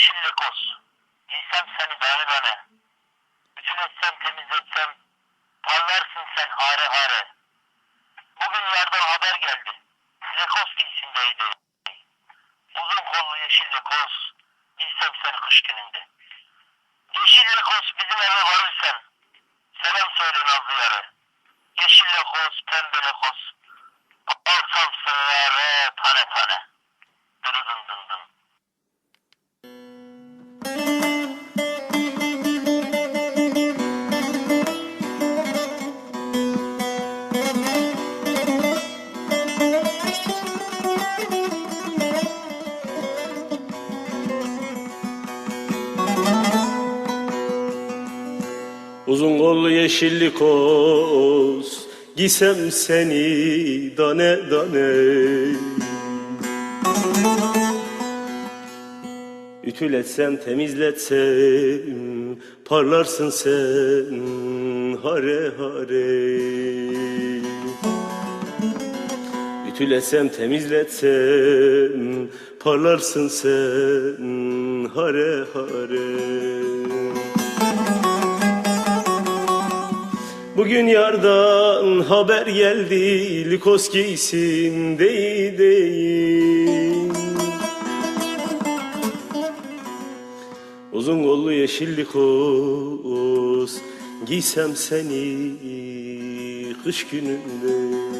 yeşil lekoz. Giysem seni tane tane. Bütün etsem temizletsem. Parlarsın sen hare hare. Bugün yerden haber geldi. Lekoz giysindeydi. Uzun kollu yeşil lekoz. Giysem seni kış gününde. Yeşil lekoz bizim eve varırsan. Selam söyle Nazlı yarı. Yeşil lekoz, pembe lekoz. Alsam sığare tane tane. Dırıdın dın Uzun kollu yeşilli koz Giysem seni dane dane. Ütületsem temizletsem Parlarsın sen hare hare. Ütületsem temizletsem Parlarsın sen hare hare Bugün yardan haber geldi Likos giysin değil değil. Uzun kollu yeşil likos Giysem seni kış gününde